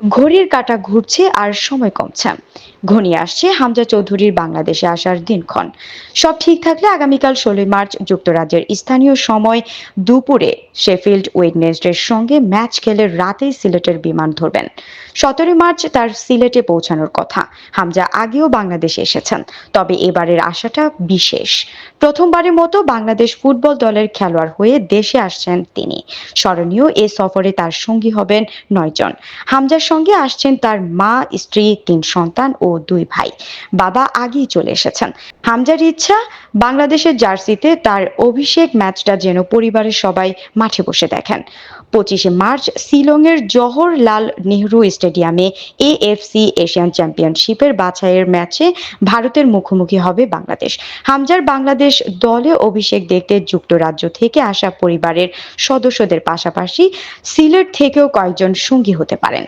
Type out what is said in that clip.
ঘড়ির কাঁটা ঘুরছে আর সময় কমছে। ঘনিয়ে আসছে হামজা চৌধুরীর বাংলাদেশে আসার দিনক্ষণ। সব ঠিক থাকলে আগামীকাল ষোলোই মার্চ যুক্তরাজ্যের স্থানীয় সময় দুপুরে শেফিল্ড ওয়েডনেসডের সঙ্গে ম্যাচ খেলে রাতেই সিলেটের বিমান ধরবেন। সতেরোই মার্চ তার সিলেটে পৌঁছানোর কথা। হামজা আগেও বাংলাদেশে এসেছেন, তবে এবারের আশাটা বিশেষ। প্রথমবারের মতো বাংলাদেশ ফুটবল দলের খেলোয়াড় হয়ে দেশে আসছেন তিনি। স্মরণীয় এ সফরে তার সঙ্গী হবেন নয়জন। হামজার সঙ্গে আসছেন তার মা, স্ত্রী, তিন সন্তান ও দুই ভাই। বাবা আগেই চলে এসেছেন। হামজার ইচ্ছা, বাংলাদেশের জার্সিতে তার অভিষেক ম্যাচটা যেন পরিবারের সবাই মাঠে বসে দেখেন। পঁচিশে মার্চ, শিলংয়ের জওহরলাল নেহরু স্টেডিয়ামে এএফসি এশিয়ান চ্যাম্পিয়নশিপের বাছাইয়ের ম্যাচে ভারতের মুখোমুখি হবে বাংলাদেশ। হামজার বাংলাদেশ দলে অভিষেক দেখতে যুক্তরাজ্য থেকে আসা পরিবারের সদস্যদের পাশাপাশি সিলেট থেকেও কয়েকজন সঙ্গী হতে পারেন।